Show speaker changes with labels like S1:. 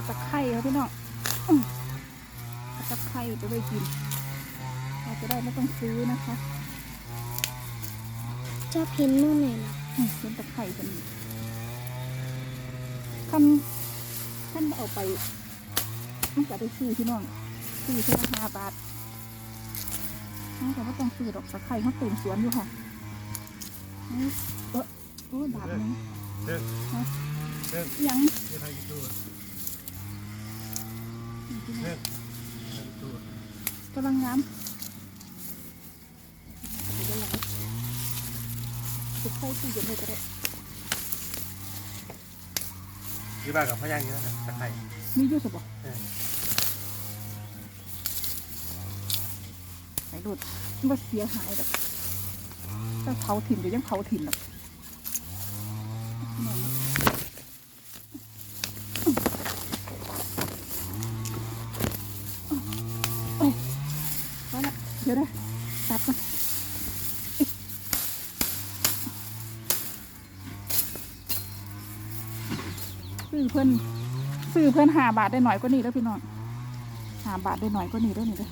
S1: ผัดตะไคร้ครับพี่น้องอืมผัดตะไคร้จะไปกิน เราจะได้ไม่ต้องซื้อนะคะ
S2: ชอบเห็นนู่นไหนนะ
S1: อืมเป็นตะไคร้กันท่านท่านเอาไปมันจะได้ซื้อพี่น้องซื้อเท่าละห้าบาทแต่ว่าต้องซื้อดอกตะไคร้เขาเต็มสวนอยู่ค่ะนี่เออโอ้ยบาทนึง
S3: เรื่อง
S1: ฮะ
S3: เรื่อง
S1: ยัง
S3: เรื่องไทยกี่ตัวเรื่องไทย กี่ตัว
S1: กำลังงามเดี๋ยวหลายสุดใส่ตู้เย็นเลยก็ได้
S3: ที่บ้านกับพ่อย่างเยอะนะตะไคร้
S1: มีอยู่สบ
S3: เออ
S1: ไหนดูดมันว่าเสียหายแบบถ้าเผาถิ่นเดี๋ยวยังเผาถิ่นแบบโอ้ยพอละเดี๋ยวนะตัดก่อนซื้อเพิ่นซื้อเพิ่นหาบาทได้หน่อยก็นี่แล้วพี่น้องหาบาทได้หน่อยก็นี่แล้วนี่เด้อ